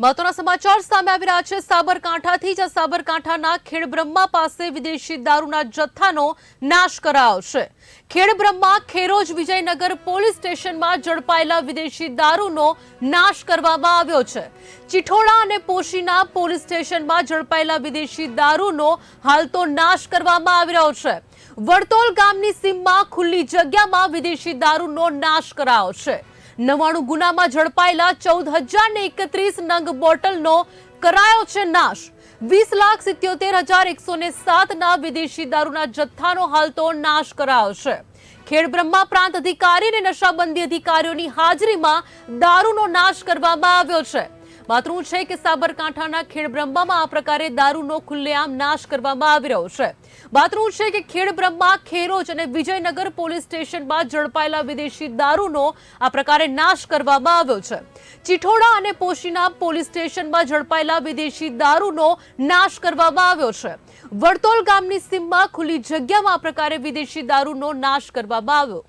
મહત્વના સમાચાર સામે આવી રહ્યા છે. સાબરકાંઠાથી જ સાબરકાંઠાના ખેડબ્રહ્મા પાસે વિદેશી દારૂના જથ્થાનો નાશ કરાયો છે ખેડબ્રહ્મા ખેરોજ વિજયનગર પોલીસ સ્ટેશનમાં ઝડપાયેલા વિદેશી દારૂનો નાશ કરવામાં આવ્યો છે. ચિઠોડા અને પોશીના પોલીસ સ્ટેશનમાં ઝડપાયેલા વિદેશી દારૂનો હાલ તો નાશ કરવામાં આવી રહ્યો છે. વડતોલ ગામની સીમમાં ખુલ્લી જગ્યામાં વિદેશી દારૂનો નાશ કરાયો છે. નવાણું ગુનામાં ઝડપાયેલા ચૌદ હજાર ને એકત્રીસ નંગ બોટલનો કરાયો છે નાશ. વીસ લાખ સિત્યોતેર હજાર એકસો ને સાતના વિદેશી દારૂના જથ્થાનો હાલ તો નાશ કરાયો છે. ખેડબ્રહ્મા પ્રાંત અધિકારી અને નશાબંધી અધિકારીઓની હાજરીમાં દારૂનો નાશ કરવામાં આવ્યો છે. માતૃ છે કે સાબરકાંઠાના ખેડબ્રહ્મામાં આ પ્રકારે દારૂનો ખુલ્લેઆમ નાશ કરવામાં આવી રહ્યો છે. માતૃ છે કે ખેડબ્રહ્મા ખેરોજ અને વિજયનગર પોલીસ સ્ટેશનમાં ઝડપાયેલા વિદેશી દારૂનો આ પ્રકારે નાશ કરવામાં આવ્યો છે. ચિઠોડા અને પોશીના પોલીસ સ્ટેશનમાં ઝડપાયેલા વિદેશી દારૂનો નાશ કરવામાં આવ્યો છે. વડતોલ ગામની સીમમાં ખુલ્લી જગ્યામાં આ પ્રકારે વિદેશી દારૂનો નાશ કરવામાં આવ્યો.